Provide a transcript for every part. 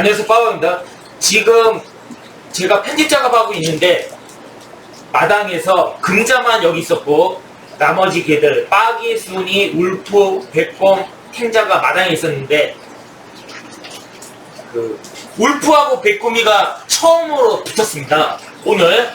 안녕하세요 빠바입니다. 지금 제가 편집 작업하고 있는데 마당에서 금자만 여기 있었고 나머지 개들 빠기, 순이, 울프, 백곰, 탱자가 마당에 있었는데 그 울프하고 백곰이가 처음으로 붙었습니다. 오늘.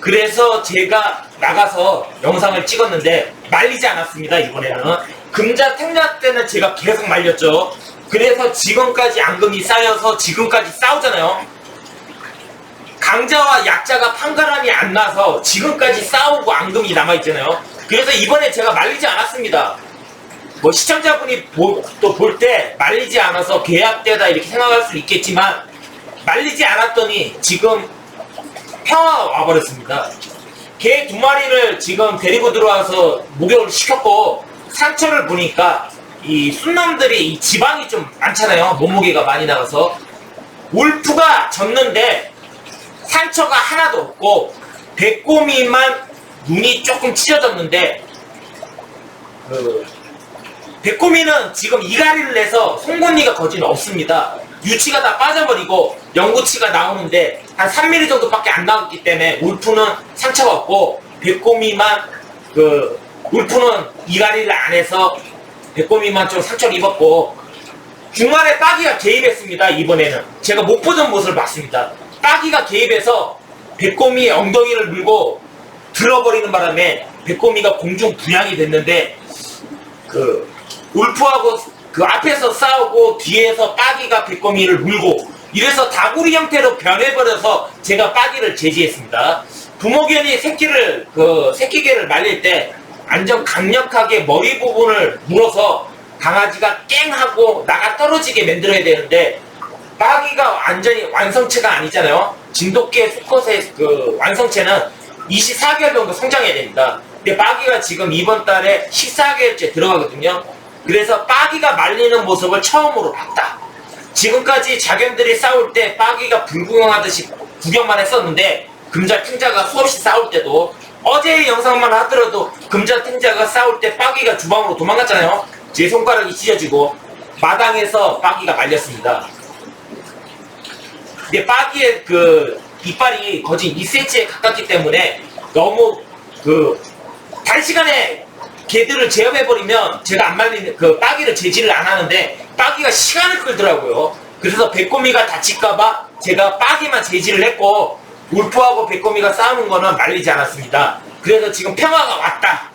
그래서 제가 나가서 영상을 찍었는데 말리지 않았습니다 이번에는. 금자 탱자 때는 제가 계속 말렸죠 그래서 지금까지 앙금이 쌓여서 지금까지 싸우잖아요. 강자와 약자가 판가름이 안 나서 지금까지 싸우고 앙금이 남아있잖아요. 그래서 이번에 제가 말리지 않았습니다. 뭐 시청자분이 또 볼 때 말리지 않아서 계약되다 이렇게 생각할 수 있겠지만 말리지 않았더니 지금 평화가 와버렸습니다. 개 두 마리를 지금 데리고 들어와서 목욕을 시켰고 상처를 보니까 이 순놈들이 이 지방이 좀 많잖아요. 몸무게가 많이 나가서 울프가 졌는데 상처가 하나도 없고 배꼽이만 눈이 조금 찢어졌는데 그 백고미는 지금 이가리를 내서 송곳니가 거진 없습니다. 유치가 다 빠져버리고 영구치가 나오는데 한 3mm 정도밖에 안 나왔기 때문에 울프는 상처가 없고 백고미만 그 울프는 이가리를 안 해서 백고미만 좀 상처를 입었고 중간에 빠기가 개입했습니다. 이번에는 제가 못 보던 모습을 봤습니다. 빠기가 개입해서 백고미의 엉덩이를 물고 들어버리는 바람에 백고미가 공중 부양이 됐는데 그 울프하고 그 앞에서 싸우고 뒤에서 빠기가 백거미를 물고 이래서 다구리 형태로 변해버려서 제가 빠기를 제지했습니다. 부모견이 새끼를 그 새끼개를 말릴 때 완전 강력하게 머리 부분을 물어서 강아지가 깽 하고 나가 떨어지게 만들어야 되는데 빠기가 완전히 완성체가 아니잖아요. 진돗개 수컷의 그 완성체는 24개월 정도 성장해야 됩니다. 근데 빠기가 지금 이번 달에 14개월째 들어가거든요. 그래서 빠기가 말리는 모습을 처음으로 봤다. 지금까지 자견들이 싸울 때 빠기가 불구경하듯이 구경만 했었는데 금자 탱자가 수없이 싸울 때도 어제의 영상만 하더라도 금자 탱자가 싸울 때 빠기가 주방으로 도망갔잖아요. 제 손가락이 찢어지고 마당에서 빠기가 말렸습니다. 근데 빠기의 그 이빨이 거진 2cm에 가깝기 때문에 너무 그 단시간에 개들을 제압해버리면 제가 안 말리는 그 빠기를 제지를 안 하는데 빠기가 시간을 끌더라고요. 그래서 백고미가 다칠까봐 제가 빠기만 제지를 했고 울프하고 백고미가 싸우는 거는 말리지 않았습니다. 그래서 지금 평화가 왔다.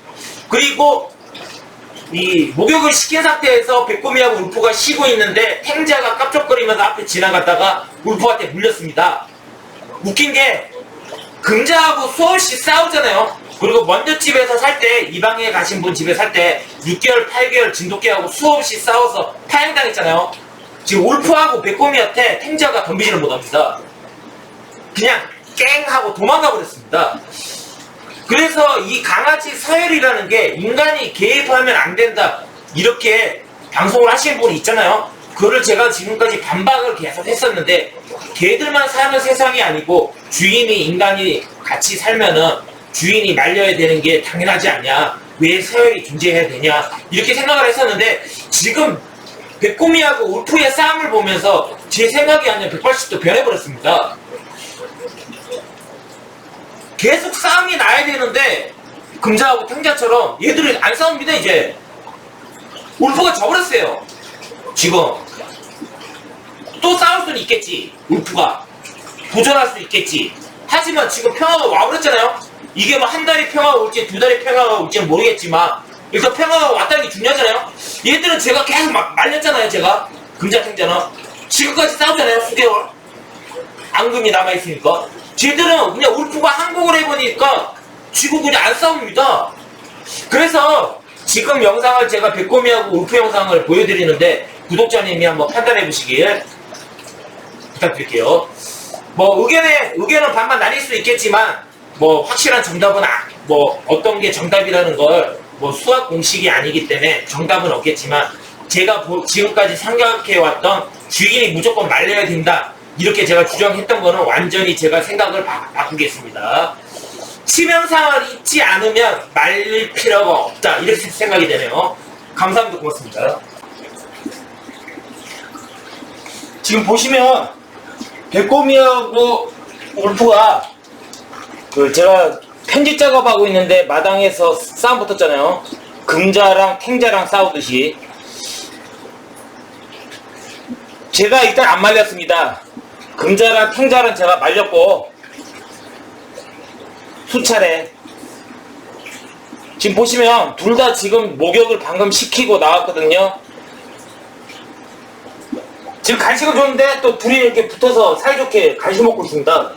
그리고 이 목욕을 시킨 상태에서 백고미하고 울프가 쉬고 있는데 탱자가 깝적거리면서 앞에 지나갔다가 울프한테 물렸습니다. 웃긴 게 금자하고 수없이 싸우잖아요. 그리고 먼저 집에서 살 때 이 방에 가신 분 집에 살 때 6개월, 8개월 진돗개하고 수없이 싸워서 파행당했잖아요. 지금 울프하고 백곰이한테 탱자가 덤비지를 못합니다. 그냥 깽 하고 도망가 버렸습니다. 그래서 이 강아지 서열이라는 게 인간이 개입하면 안 된다 이렇게 방송을 하시는 분이 있잖아요. 그거를 제가 지금까지 반박을 계속 했었는데 개들만 사는 세상이 아니고 주인이 인간이 같이 살면은 주인이 말려야 되는 게 당연하지 않냐 왜 서열이 존재해야 되냐 이렇게 생각을 했었는데 지금 백고미하고 울프의 싸움을 보면서 제 생각이 아니라 180도 변해버렸습니다. 계속 싸움이 나야 되는데 금자하고 탱자처럼 얘들이 안 싸웁니다 이제. 울프가 져버렸어요. 지금. 또 싸울 수는 있겠지 울프가. 도전할 수 있겠지. 하지만 지금 평화가 와버렸잖아요. 이게 뭐 한 달이 평화가 올지 두 달이 평화가 올지는 모르겠지만 일단 평화가 왔다는 게 중요하잖아요. 얘들은 제가 계속 막 말렸잖아요 제가. 금자 탱자는. 지금까지 싸우잖아요 수개월. 앙금이 남아있으니까 쟤들은 그냥 울프가 항복을 해보니까 지금 그냥 안 싸웁니다. 그래서 지금 영상을 제가 백고미하고 울프 영상을 보여드리는데 구독자님이 한번 판단해 보시길 부탁드릴게요. 뭐 의견에 의견은 반반 나뉠 수 있겠지만 뭐 확실한 정답은 아, 뭐 어떤 게 정답이라는 걸 뭐 수학 공식이 아니기 때문에 정답은 없겠지만 제가 보- 지금까지 생각해 왔던 주인이 무조건 말려야 된다 이렇게 제가 주장했던 거는 완전히 제가 생각을 바, 바꾸겠습니다. 치명상을 잊지 않으면 말릴 필요가 없다 이렇게 생각이 되네요. 감사합니다. 고맙습니다. 지금 보시면 배꼽이하고 울프가 그 제가 편집 작업하고 있는데 마당에서 싸움 붙었잖아요. 금자랑 탱자랑 싸우듯이 제가 일단 안 말렸습니다. 금자랑 탱자는 제가 말렸고 수차례 지금 보시면 둘 다 지금 목욕을 방금 시키고 나왔거든요. 지금 간식을 줬는데 또 둘이 이렇게 붙어서 사이좋게 간식 먹고 있습니다.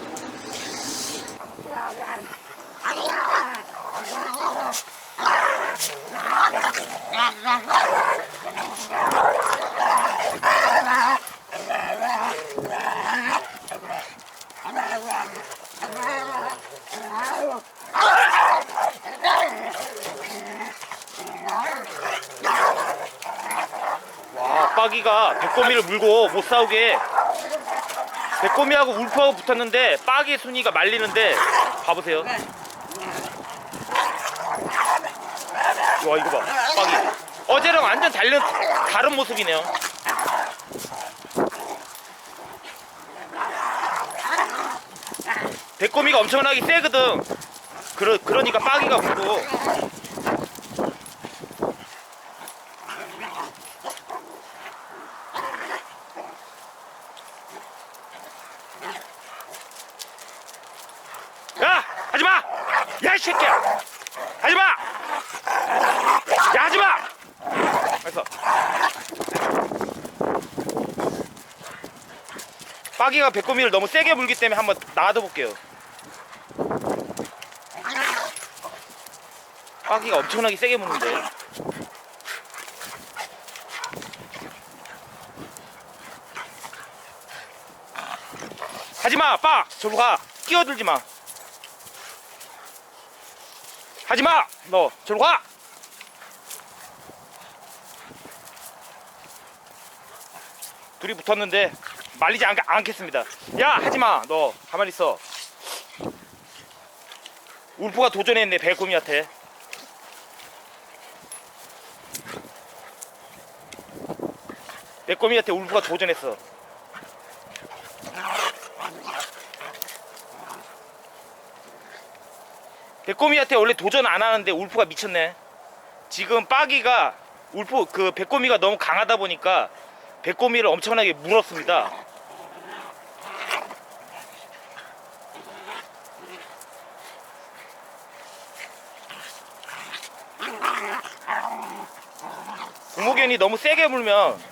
와, 빠기가 백고미를 물고 못 싸우게 백고미하고 울프하고 붙었는데 빠기 순이가 말리는데 봐보세요. 와 이거 봐, 빠기. 어제랑 완전 다른 다른 모습이네요. 백고미가 엄청나게 세거든. 그러, 그러니까 빠기가 물고 야! 하지마! 야, 이 새끼야! 하지마! 야, 하지마! 그래서 빠기가 배꼽이를 너무 세게 물기 때문에 한번 놔둬 볼게요. 빠기가 엄청나게 세게 무는데. 하지마, 빠! 저로 가! 끼어들지 마! 하지마! 너 저로 가! 둘이 붙었는데 말리지 않, 않겠습니다 야 하지마 너 가만히 있어 울프가 도전했네 배꼽이한테 배꼽이한테 울프가 도전했어 배꼽이한테 원래 도전 안 하는데 울프가 미쳤네. 지금 빠기가 울프 그 배꼽이가 너무 강하다 보니까 배꼽이를 엄청나게 물었습니다. 구목견이 너무 세게 물면 그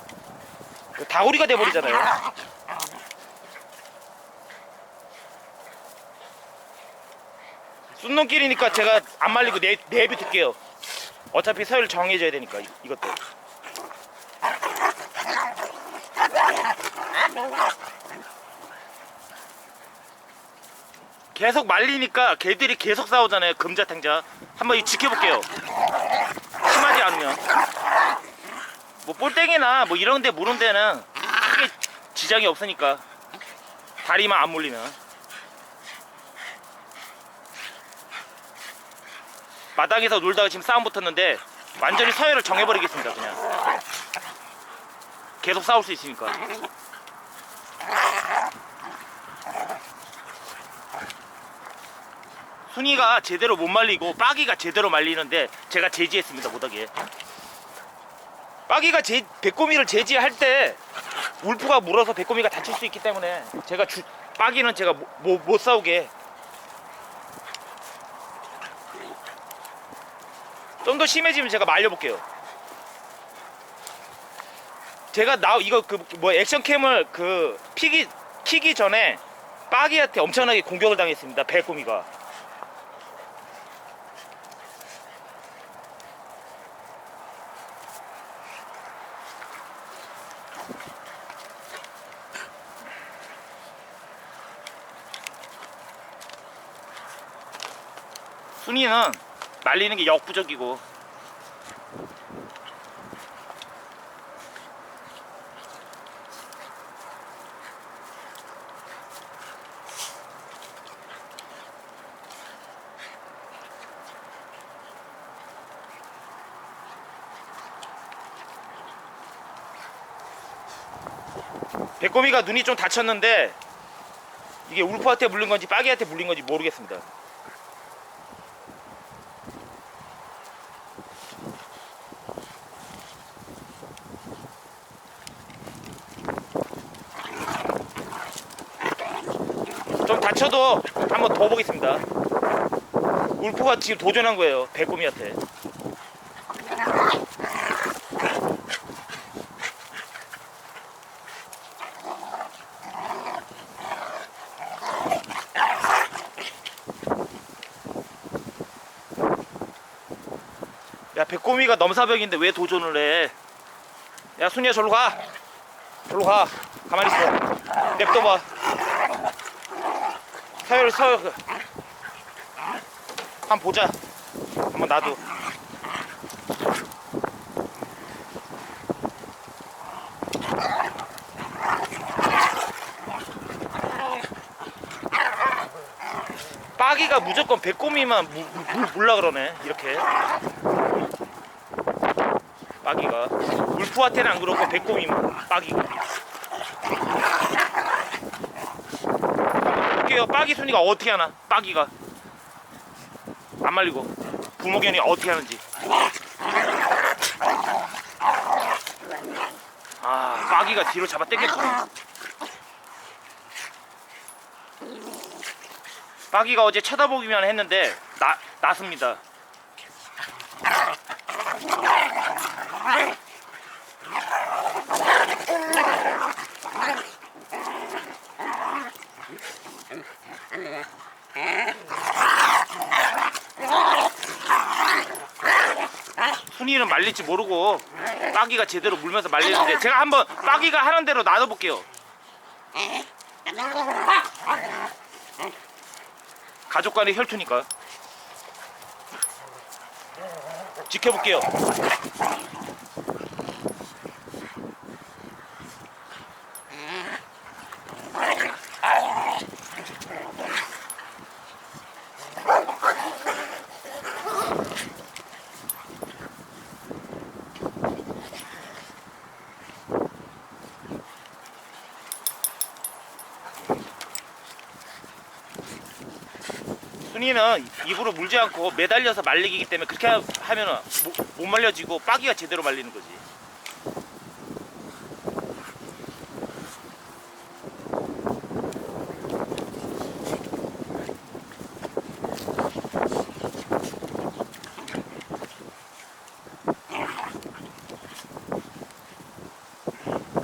다구리가 돼버리잖아요. 순놈길이니까 제가 안 말리고 내, 내비 듣게요. 어차피 서열 정해져야 되니까 이, 이것도. 계속 말리니까 개들이 계속 싸우잖아요. 금자탱자. 한번 이 지켜볼게요. 심하지 않으면. 뭐 볼땡이나 뭐 이런 데 무는 데는 크게 지장이 없으니까. 다리만 안 물리면. 마당에서 놀다가 지금 싸움 붙었는데 완전히 서열을 정해버리겠습니다 그냥 계속 싸울 수 있으니까 순이가 제대로 못 말리고 빠기가 제대로 말리는데 제가 제지했습니다 못하게 빠기가 제, 배꼽이를 제지할 때 울프가 물어서 배꼽이가 다칠 수 있기 때문에 제가 주, 빠기는 제가 못, 못, 못 싸우게 좀 더 심해지면 제가 말려볼게요. 제가 나 이거 그 뭐 액션캠을 그 피기 키기 전에 빠기한테 엄청나게 공격을 당했습니다. 배꼽이가. 꽁치는 말리는 게 역부족이고 배꼽이가 눈이 좀 다쳤는데 이게 울프한테 물린 건지 빠개한테 물린 건지 모르겠습니다. 좀 다쳐도 한번 더 보겠습니다. 울프가 지금 도전한 거예요. 배꼽이한테. 야 배꼽이가 넘사벽인데 왜 도전을 해? 야 순이야 저로 가. 저로 가. 가만히 있어. 냅둬봐. 서열 서열. 그. 한번 보자. 한번 놔둬. 빠기가 무조건 배꼽이만 무, 무, 물라 그러네 이렇게 빠기가 울프한테는 안 그렇고 배꼽이만 빠기가 볼게요. 빠기 순이가 어떻게 하나? 빠기가. 안 말리고. 부모견이 어떻게 하는지. 아 빠기가 뒤로 잡아 당겼구나 빠기가 어제 쳐다보기만 했는데 나, 났습니다 순이는 말릴지 모르고 빠기가 제대로 물면서 말리는데 제가 한번 빠기가 하는 대로 놔둬볼게요. 가족 간의 혈투니까. 지켜볼게요 순이는 입으로 물지 않고 매달려서 말리기 때문에 그렇게 하- 하면은 못, 못 말려지고 빠기가 제대로 말리는 거지.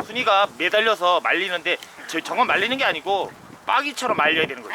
순이가 매달려서 말리는데 저 정원 말리는 게 아니고 빠기처럼 말려야 되는 거지.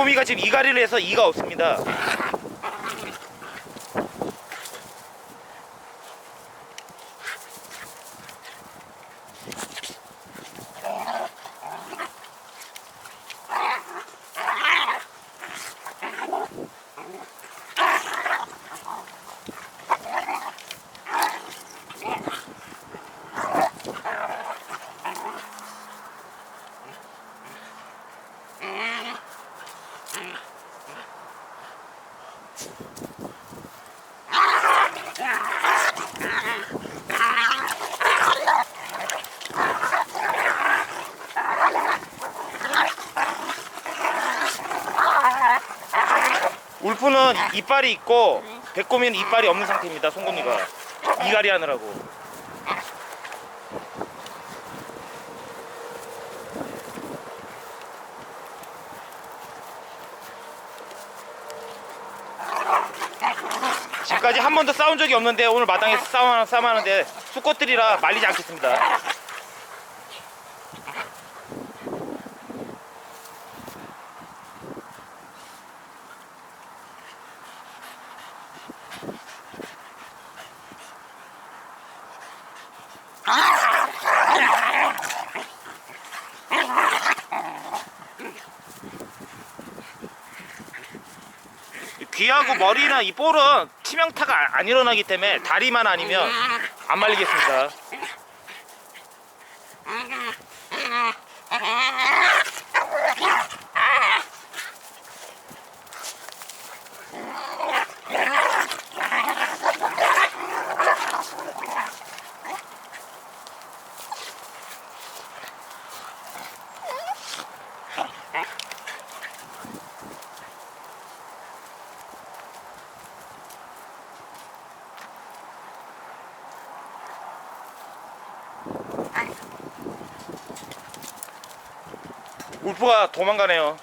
배꼽이가 지금 이가리를 해서 이가 없습니다. 울프는 이빨이 있고 배꼽이는 이빨이 없는 상태입니다. 송곳니가 이가리 하느라고. 지금까지 지금까지 한 번도 싸운 적이 없는데 오늘 마당에서 싸움, 싸움하는데 수컷들이라 말리지 않겠습니다. 귀하고 머리나 이 볼은 치명타가 안 일어나기 때문에 다리만 아니면 안 말리겠습니다. 울프가 도망가네요.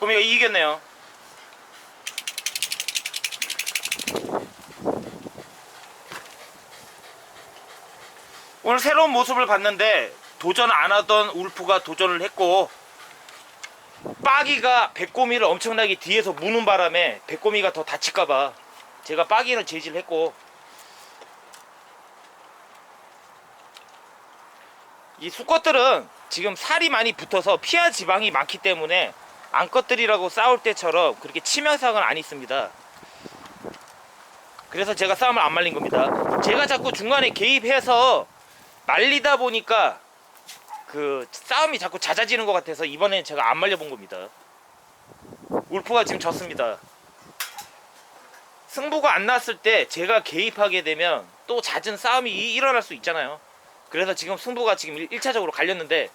백구미가 이기겠네요. 오늘 새로운 모습을 봤는데 도전 안 하던 울프가 도전을 했고 빠기가 백고미를 엄청나게 뒤에서 무는 바람에 백고미가 더 다칠까봐 제가 빠기는 제지를 했고 이 수컷들은 지금 살이 많이 붙어서 피하 지방이 많기 때문에 암컷들이라고 싸울 때처럼 그렇게 치명상은 안 있습니다. 그래서 제가 싸움을 안 말린 겁니다. 제가 자꾸 중간에 개입해서 말리다 보니까 그 싸움이 자꾸 잦아지는 것 같아서 이번엔 제가 안 말려본 겁니다. 울프가 지금 졌습니다. 승부가 안 났을 때 제가 개입하게 되면 또 잦은 싸움이 이- 일어날 수 있잖아요. 그래서 지금 승부가 지금 1차적으로 갈렸는데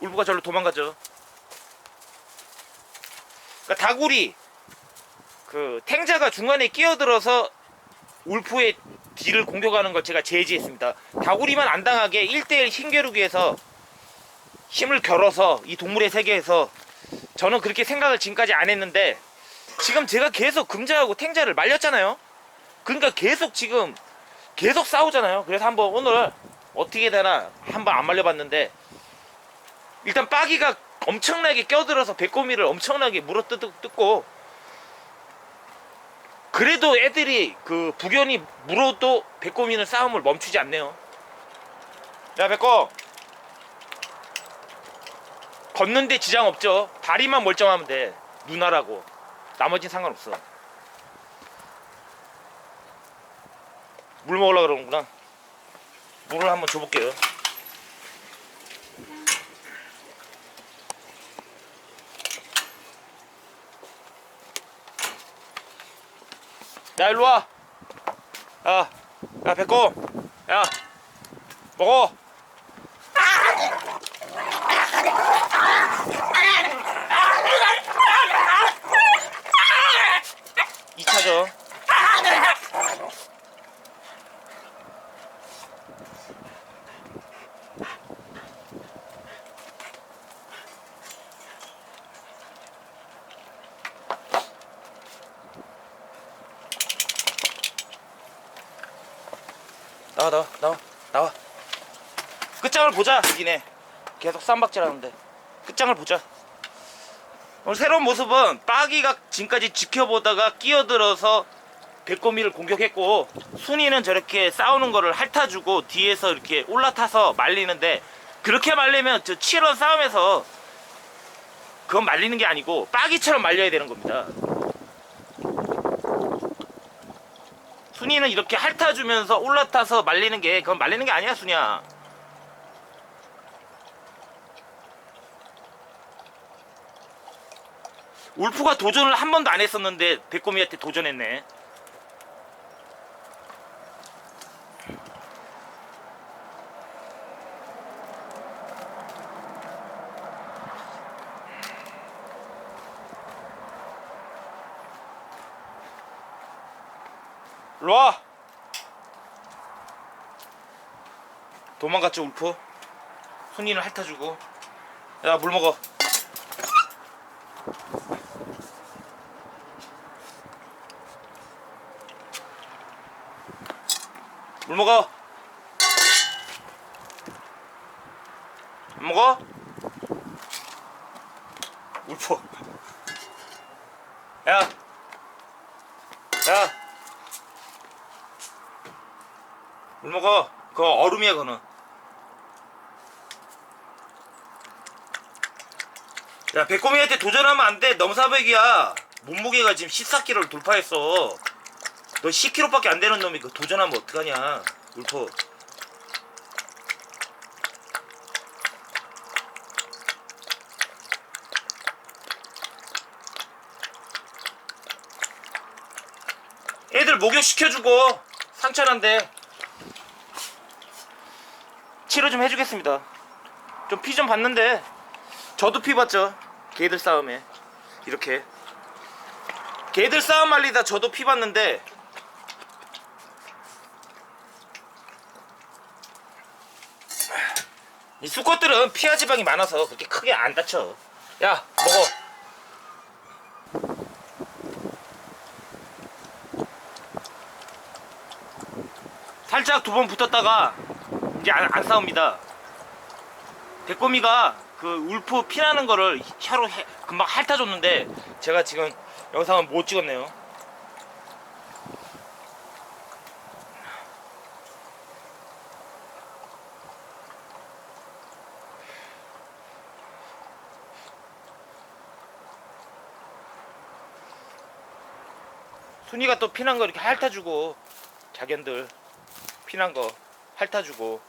울프가 절로 도망가죠. 그러니까 다구리 그 탱자가 중간에 끼어들어서 울프의 뒤를 공격하는 걸 제가 제지했습니다. 다구리만 안 당하게 1대1 힘겨루기에서 힘을 겨뤄서 이 동물의 세계에서 저는 그렇게 생각을 지금까지 안 했는데 지금 제가 계속 금자하고 탱자를 말렸잖아요. 그러니까 계속 지금 계속 싸우잖아요. 그래서 한번 오늘 어떻게 되나 한번 안 말려봤는데 일단 빠기가 엄청나게 껴들어서 배꼽미를 엄청나게 물어뜯고 그래도 애들이 그 부견이 물어도 배꼽미는 싸움을 멈추지 않네요. 야 배꼽 걷는데 지장 없죠. 다리만 멀쩡하면 돼. 누나라고. 나머진 상관없어. 물 먹으려 그러는구나. 물을 한번 줘볼게요. 야 일로 와. 야, 야 배꼽. 야, 먹어. 이차죠 나와 나와 나와 나와. 끝장을 보자 니네. 계속 쌈박질 하는데. 끝장을 보자. 오늘 새로운 모습은 빠기가 지금까지 지켜보다가 끼어들어서 배꼽미를 공격했고 순이는 저렇게 싸우는 거를 핥아주고 뒤에서 이렇게 올라타서 말리는데 그렇게 말리면 저 치열한 싸움에서 그건 말리는 게 아니고 빠기처럼 말려야 되는 겁니다 순이는 이렇게 핥아주면서 올라타서 말리는 게 그건 말리는 게 아니야 순이야. 울프가 도전을 한 번도 안 했었는데 백고미한테 도전했네 일로 와 도망갔죠 울프 손님을 핥아주고 야 물 먹어 물 먹어 안 먹어? 울프 야 야! 물 먹어. 그거 얼음이야, 그거는. 야, 백고미한테 도전하면 안 돼. 넘사백이야. 몸무게가 지금 14kg를 돌파했어. 너 10kg밖에 안 되는 놈이 그 도전하면 어떡하냐. 울퍼. 애들 목욕 시켜주고 상처난데 치료 좀 해주겠습니다 좀 피 좀 봤는데 저도 피 봤죠 개들 싸움에. 이렇게. 개들 싸움 말리다 저도 피 봤는데. 이 수컷들은 피하 지방이 많아서 그렇게 크게 안 다쳐. 야 먹어. 살짝 두 번 붙었다가 이제 안, 안 싸웁니다. 백고미가 그 울프 피나는 거를 혀로 해- 금방 핥아줬는데 제가 지금 영상을 못 찍었네요. 순이가 또 피난 거 이렇게 핥아주고 자견들 피난 거 핥아주고